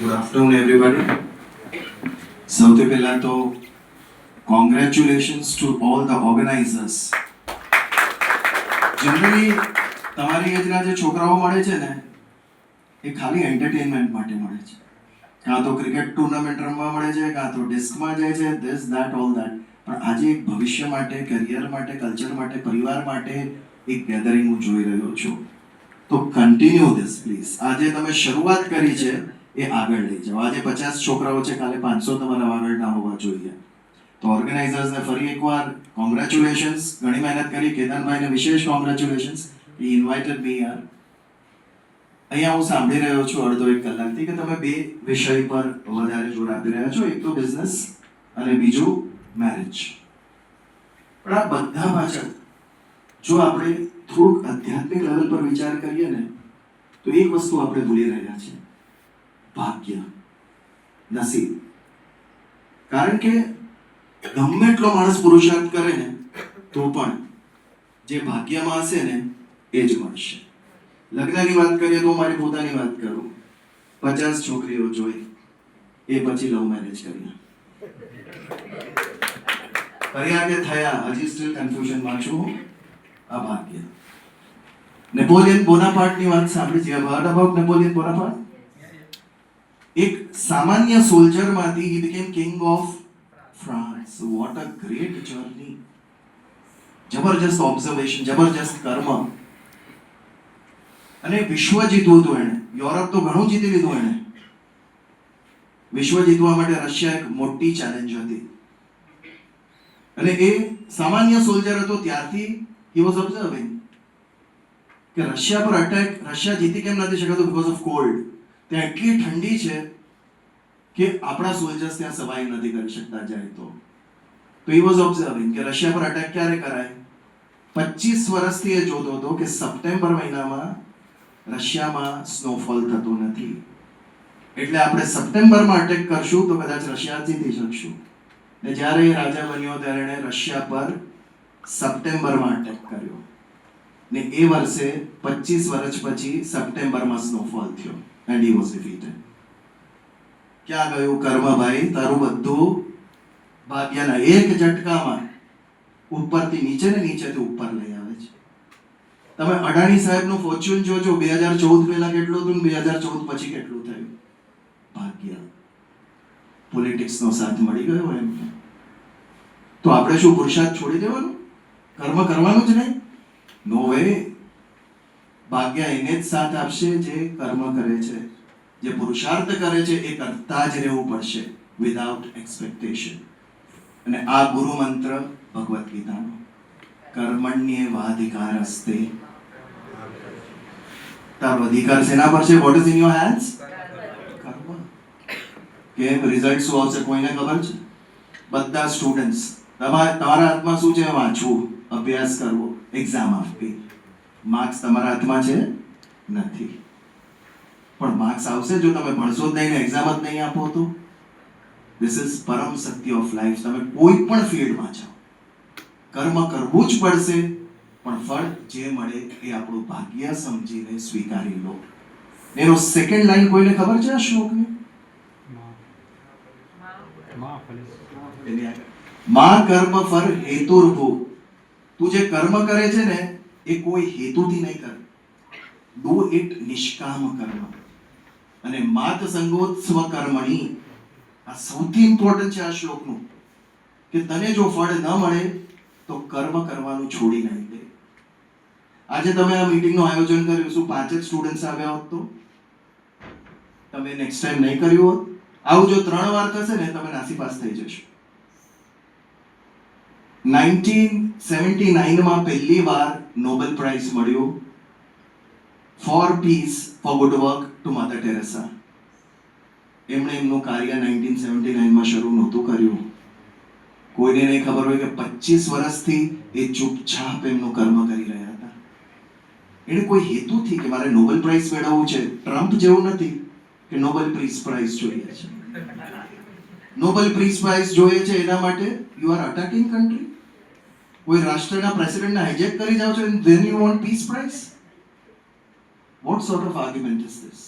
Good afternoon everybody સૌથી પહેલાં તો congratulations to all the organisers generally તમારી એજના જે છોકરાઓ મળે છે ને, એ ખાલી એન્ટરટેનમેન્ટ માટે મળે છે. કાં તો ક્રિકેટ ટુર્નામેન્ટ રમવા મળે છે, કાં તો ડિસ્કમાં જાય છે ધીસ દેટ ઓલ દેટ પણ આજે એક ભવિષ્ય માટે કરિયર માટે કલ્ચર માટે, પરિવાર માટે એક ગેધરિંગ હું જોઈ રહ્યો છું. તો કન્ટિન્યુ ધીસ પ્લીઝ આજે તમે શરૂઆત કરી છે એ આગળ લઈ જાઓ. આજે પચાસ છોકરાઓ છે, કાલે પાંચસો તમારા આગળ હોવા જોઈએ. તો ઓર્ગેનાઇઝર્સને ફરી એકવાર કોંગ્રેચ્યુલેશન્સ ઘણી મહેનત કરી. કેતનભાઈને વિશેષ કોંગ્રેચ્યુલેશન્સ હી ઇન્વાઇટેડ મી યાર અહીંયા હું સાંભળી રહ્યો છું અડધો એક કલાકથી કે તમે બે વિષય પર વધારે જોર આપી રહ્યા છો. એક તો બિઝનેસ અને બીજું મેરેજ પણ આ બધા પાછળ, જો આપણે થોડુંક આધ્યાત્મિક લેવલ પર વિચાર કરીએ ને, તો એક વસ્તુ આપણે ભૂલી રહ્યા છીએ. ભાગ્ય નસીબ. કારણ કે ગમે એટલો માણસ પુરુષાર્થ કરે ને, તો પણ જે ભાગ્યમાં હશે ને, એ જ મળશે. લગ્નની વાત કરીએ તો મારી પોતાની વાત કરું. પચાસ છોકરીઓ જોઈ, એ પછી લવ મેરેજ કર્યા કર્યા થયા, હજી સ્ટીલ કન્ફ્યુઝનમાં છું. આ ભાગ્ય. નેપોલિયન બોનાપાર્ટની વાત સાંભળી છે? અબાઉટ નેપોલિયન બોનાપાર્ટ એક સામાન્ય સોલ્જરમાંથી he became king of France what a great journey જબરજસ્ત ઓબ્ઝર્વેશન જબરજસ્ત કર્મ. અને વિશ્વ જીતવું હતું એણે. યુરોપ તો ઘણું જીતી લીધું એણે. વિશ્વ જીતવા માટે રશિયા એક મોટી ચેલેન્જ હતી. અને એ સામાન્ય સોલ્જર હતો ત્યારથી હી વોઝ ઓબ્ઝર્વિંગ કે રશિયા પર અટેક રશિયા જીતી કેમ નથી શકાતું બીકોઝ ઓફ કોલ્ડ ત્યાં એટલી ઠંડી છે કે આપણા સોલ્જર્સ ત્યાં સર્વાઈવ નથી કરી શકતા જાય તો. તો ઈ વોઝ ઓબ્ઝર્વિંગ કે રશિયા પર અટેક ક્યારે કરાય? પચીસ વર્ષથી એ જોતો હતો કે સપ્ટેમ્બર મહિનામાં રશિયામાં સ્નોફોલ થતો નથી. એટલે આપણે સપ્ટેમ્બરમાં અટેક કરશું તો કદાચ રશિયા જીતી શકશું. ને જ્યારે એ રાજા બન્યો ત્યારે એણે રશિયા પર સપ્ટેમ્બરમાં અટેક કર્યો. ને એ વર્ષે પચીસ વર્ષ પછી સપ્ટેમ્બરમાં સ્નોફોલ થયો. એન્ડ હી વોઝ ડિફીટેડ ક્યાં ગયું કર્મભાઈ તારું બધું ભાગ્યના એક ઝટકામાં ઉપરથી નીચે ને નીચેથી ઉપર લઈ આવે છે. તમે અડાણી સાહેબનું ફોર્ચ્યુન જોજો, બે હજાર ચૌદ પહેલા કેટલું હતું બે હજાર ચૌદ પછી કેટલું થયું? ભાગ્ય. પોલિટિક્સનો સાથ મળી ગયો એમને તો આપણે શું પુરુષાર્થ છોડી દેવાનું? કર્મ કરવાનું જ નહીં? નો વે ભાગ્ય એને જ સાથ આપશે જે કર્મ કરે છે. જે પુરુષાર્થ કરે છે, એ કરતા જ રહેવું પડશે વિધાઉટ એક્સપેક્ટેશન અને આ ગુરુ મંત્ર ભગવદ્ ગીતાનો. કર્મણ્ય વાધિકાર હસ્તે તારો અધિકાર સેના પર છે? What is in your hands કર્મ. કેમ? રિઝલ્ટ શું આવશે? કોઈને ખબર છે? બધા સ્ટુડન્ટ્સ તમારા તમારા હાથમાં શું છે? વાંચવું, અભ્યાસ કરવો એક્ઝામ આપવી. માર્ક્સ તમારા હાથમાં છે? નથી. પણ માર્ક્સ આવશે જો તમે ભણશો જ નહીં ને એક્ઝામ જ નહીં આપો તો? ધીસ ઇઝ પરમ સત્ય ઓફ લાઈફ તમે કોઈ પણ ફિલ્ડમાં જાઓ. કર્મ કરવું જ પડશે પણ ફળ જે મળે એ આપણું ભાગ્ય સમજીને સ્વીકારી લો. એનો સેકન્ડ લાઈન કોઈને ખબર છે આ શ્લોકની? માં મા કર્મ ફર હેતુર્ભુ. તું જે કર્મ કરે છે ને એ કોઈ હેતુથી નહીં કરે. ડુ ઇટ નિષ્કામ કર્મ. અને માત સંગોત્સવ કર્મણી આ સૌથી ઇમ્પોર્ટન્ટ છે આ શ્લોકનું. કે તને જો ફળ ન મળે, તો કર્મ કરવાનું છોડી નહીં દે. આજે તમે આ મીટિંગનું આયોજન કર્યું, શું પાંચ જ સ્ટુડન્ટ્સ આવ્યા હોત તો? તમે નેક્સ્ટ ટાઈમ નહીં કર્યું હોત? આવું જો ત્રણ વાર થશે ને, તમે નાસીપાસ થઈ જશો. નાઇન્ટીન સેવન્ટી નાઇનમાં પહેલી વાર નોબેલ પ્રાઇઝ મળ્યો. For peace for good work to Mother Teresa એમણે એમનું કાર્ય નાઇન્ટીન સેવન્ટી નાઇનમાં શરૂ નહોતું કર્યું. કોઈને નહીં ખબર હોય કે પચીસ વર્ષથી એ ચૂપછાપ એમનું કર્મ કરી રહ્યા હતા. એને કોઈ હેતુથી કે મારે નોબેલ પ્રાઇઝ મેળવવું છે? ટ્રમ્પ જેવું નથી કે નોબેલ પ્રીઝ પ્રાઇઝ જોઈએ છે. નોબેલ પ્રીઝ પ્રાઇઝ જોઈએ છે એના માટે? યુ આર અટેકિંગ કન્ટ્રી કોઈ રાષ્ટ્રના પ્રેસિડેન્ટને હાઇજેક કરી જાઓ છો and then you want peace prize what sort of argument is this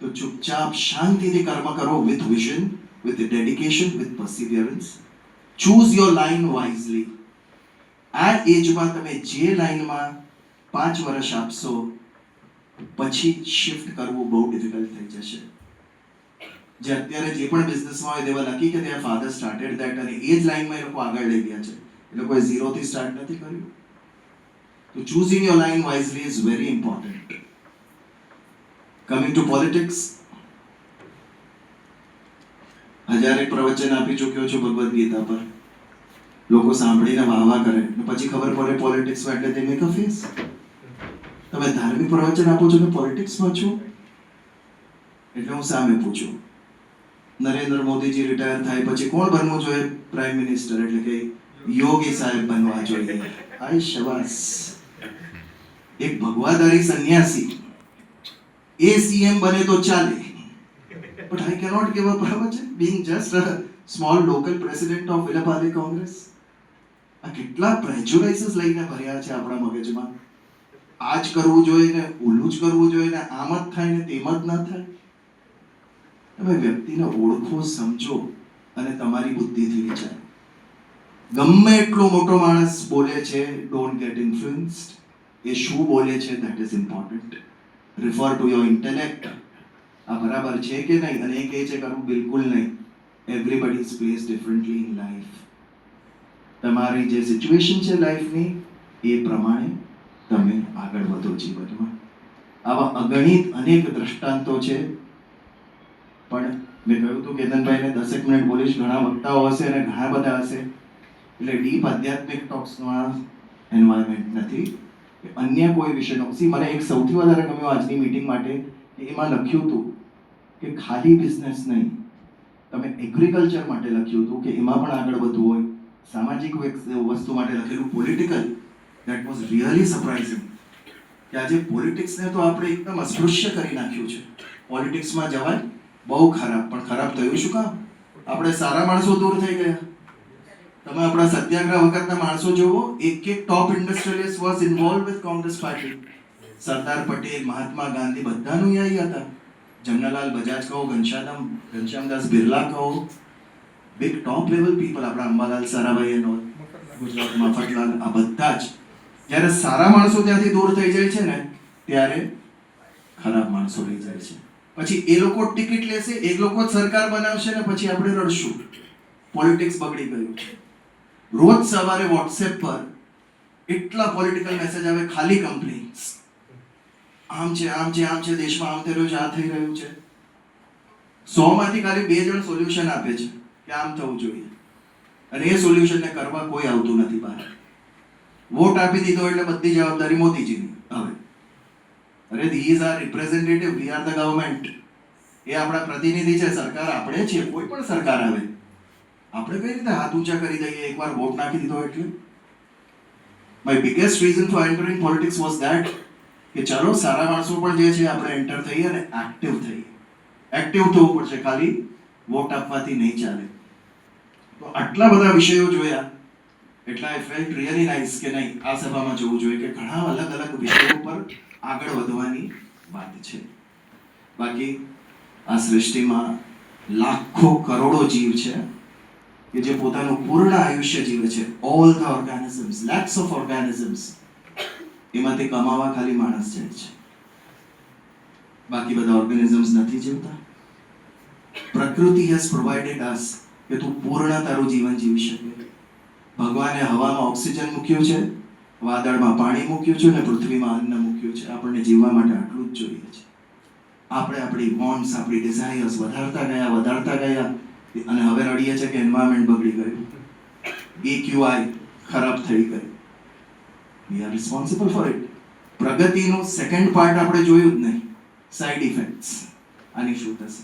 તો ચૂપચાપ શાંતિથી કર્મ કરો with vision with dedication with perseverance choose your line wisely આ એજમાં તમે જે લાઈનમાં પાંચ વર્ષ આપશો, પછી શિફ્ટ કરવું બહુ ડિફિકલ્ટ થઈ જશે. જે અત્યારે જે પણ બિઝનેસમાં હોય તેવા લખી કે ત્યાં ફાધર સ્ટાર્ટેડ દેટ અને એ જ લાઈનમાં એ લોકો આગળ લઈ ગયા છે. એ લોકોએ ઝીરોથી સ્ટાર્ટ નથી કર્યું. તો choosing your line wisely is very important coming to politics હજારે પ્રવચન આપી ચૂક્યો છું ભગવદ્ ગીતા પર. લોકો સાંભળીને વાહ વાહ કરે. પછી ખબર પડે પોલિટિક્સમાં એટલે તે મેક અ ફેસ તમે ધાર્મિક પ્રવચન આપો છો કે પોલિટિક્સમાં છો? એટલે હું સામે પૂછું. નરેન્દ્ર મોદીજી રિટાયર થાય પછી કોણ બનવું જોઈએ? પ્રાઇમ મિનિસ્ટર એટલે કે યોગી સાહેબ બનવા જોઈએ. આ શવાસ. એક ભગવાદારી સંન્યાસી. એ સીએમ બને તો ચાલે. But I cannot give a પ્રવચન being just a small local president of Allahabad Congress આ કેટલા પ્રેજ્યુડાઇસીસ લઈને ભર્યા છે આપણા મગજમાં. આ જ કરવું જોઈએ ને, ઓલું જ કરવું જોઈએ ને, આમ જ થાય ને, તેમ જ ના થાય. તમે વ્યક્તિને ઓળખો, સમજો અને તમારી બુદ્ધિથી વિચારો. ગમે એટલો મોટો માણસ બોલે છે ડોન્ટ ગેટ ઇન્ફ્લુઅન્સ્ડ એ શું બોલે છે that is important refer to your intellect આ બરાબર છે કે નહીં? અને એ કહે છે કરવું બિલકુલ નહીં. Everybody is place differently in life તમારી જે સિચ્યુએશન છે લાઈફની એ પ્રમાણે તમે આગળ વધો જીવનમાં. આવા અગણિત અનેક દ્રષ્ટાંતો છે. પણ મેં કહ્યું હતું, કેતનભાઈને દસેક મિનિટ બોલીશ, ઘણા વક્તાઓ હશે અને ઘણા બધા હશે. એટલે ડીપ આધ્યાત્મિક ટોક્સમાં એન્વાયરમેન્ટ નથી. અન્ય કોઈ વિષયનો સી મને એક સૌથી વધારે ગમ્યો આજની મિટિંગ માટે કે એમાં લખ્યું હતું કે ખાલી બિઝનેસ નહીં. તમે એગ્રીકલ્ચર માટે લખ્યું હતું કે એમાં પણ આગળ વધવું હોય. સામાજિક વસ્તુ માટે લખેલું political that was really surprising કે આજે પોલિટિક્સને તો આપણે એકદમ અસ્પૃશ્ય કરી નાખ્યું છે. પોલિટિક્સમાં જવાય બહુ ખરાબ, પણ ખરાબ થયું શું કામ? આપણે સારા માણસો દૂર થઈ ગયા. તમે આપણા સત્યાગ્રહ વખતના માણસો જુઓ એક એક top industrialist was involve with Congress party Sardar Patel, Mahatma Gandhi બધા અનુયાયી હતા. જમનાલાલ બજાજ કહો, ઘનશ્યામ, ઘનશ્યામદાસ બિરલા કહો બિગ ટોપ લેવલ પીપલ આપણા અંબાલાલ સારાભાઈ એનો, ગુજરાત મફતલાલ, આ બધા જ. જ્યારે સારા માણસો ત્યાંથી દૂર થઈ જાય છે ને, ત્યારે ખરાબ માણસો રહી જાય છે. પછી એ લોકો ટિકિટ લેશે, એ લોકો જ સરકાર બનાવશે ને, પછી આપણે રડશું. પોલિટિક્સ બગડી ગયું. રોજ સવારે વોટ્સએપ પર એટલા પોલિટિકલ મેસેજ આવે, ખાલી કંપની આમ છે આમ છે આમ છે, દેશમાં આમ થઈ રહ્યું છે આ થઈ રહ્યું છે. સો માંથી ખાલી બે જણ સોલ્યુશન આપે છે કે આમ થવું જોઈએ. અને એ સોલ્યુશનને કરવા કોઈ આવતું નથી બહાર. વોટ આપી દીધો એટલે બધી જવાબદારી મોદીજીની હવે. અરે these are representative we are the government એ આપણા પ્રતિનિધિ છે, સરકાર, આપણે છીએ, કોઈ પણ સરકાર આવે. આપણે કઈ રીતે હાથ ઊંચા કરી દઈએ? એકવાર વોટ નાખી દીધો એટલે? My biggest reason for entering politics was that કે ચલો, સારા માણસો પણ જે છે, આપણે એન્ટર થઈએ અને એક્ટિવ થઈએ. એક્ટિવ થવું પડશે, ખાલી વોટ આપવાથી નહીં ચાલે. તો આટલા બધા વિષયો જોયા. એટલે આઈ ફેલ્ટ રિયલી નાઇસ કે નહીં, આ સભામાં જોવું જોઈએ કે ઘણા અલગ અલગ વિષયો પર આગળ વધવાની વાત છે. બાકી આ સૃષ્ટિમાં લાખો કરોડો જીવ છે. કે જે પોતાનું પૂર્ણ આયુષ્ય જીવે છે. All the organisms lakhs of organisms એમાંથી કમાવા ખાલી માણસ જાય છે. બાકી બધા ઓર્ગેનિઝમ્સ નથી જીવતા. પ્રકૃતિ હેઝ પ્રોવાઇડેડ અસ કે તું પૂર્ણ તારું જીવન જીવી શકે. ભગવાને હવામાં ઓક્સિજન મૂક્યું છે, વાદળમાં પાણી મૂક્યું છે અને પૃથ્વીમાં અન્ન મૂક્યું છે. આપણને જીવવા માટે આટલું જ જોઈએ છે. આપણે આપણી વોન્ટ્સ આપણી ડિઝાયર્સ વધારતા ગયા વધારતા ગયા. અને હવે રડીએ છે કે એન્વાયરમેન્ટ બગડી ગયું. EQI ખરાબ થઈ ગઈ. We are responsible for it પ્રગતિનું second part આપણે જોયું જ નહીં. સાઇડ ઇફેક્ટ્સ આની શું થશે?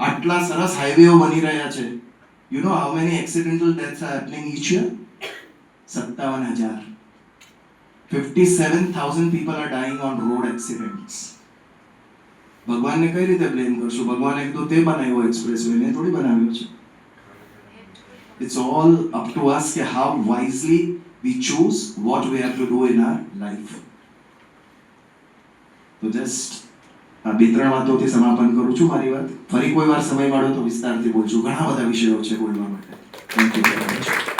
આટલા સરસ હાઈવેઓ બની રહ્યા છે. You know how many accidental deaths are happening each year સત્તાવન હજાર. Fifty seven thousand people are dying on road accidents ભગવાનને કઈ રીતે બ્લેમ કરશું? એક તો તે બનાવ્યો એક્સપ્રેસ વે ને થોડી બનાવ્યો છે. It's all up to us કે how wisely we choose what we have to do in our life તો જસ્ટ આ બે ત્રણ વાતોથી સમાપન કરું છું મારી વાત. ફરી કોઈ વાર સમય મળ્યો તો વિસ્તારથી બોલજો. ઘણા બધા વિષયો છે બોલવા માટે. Thank you very much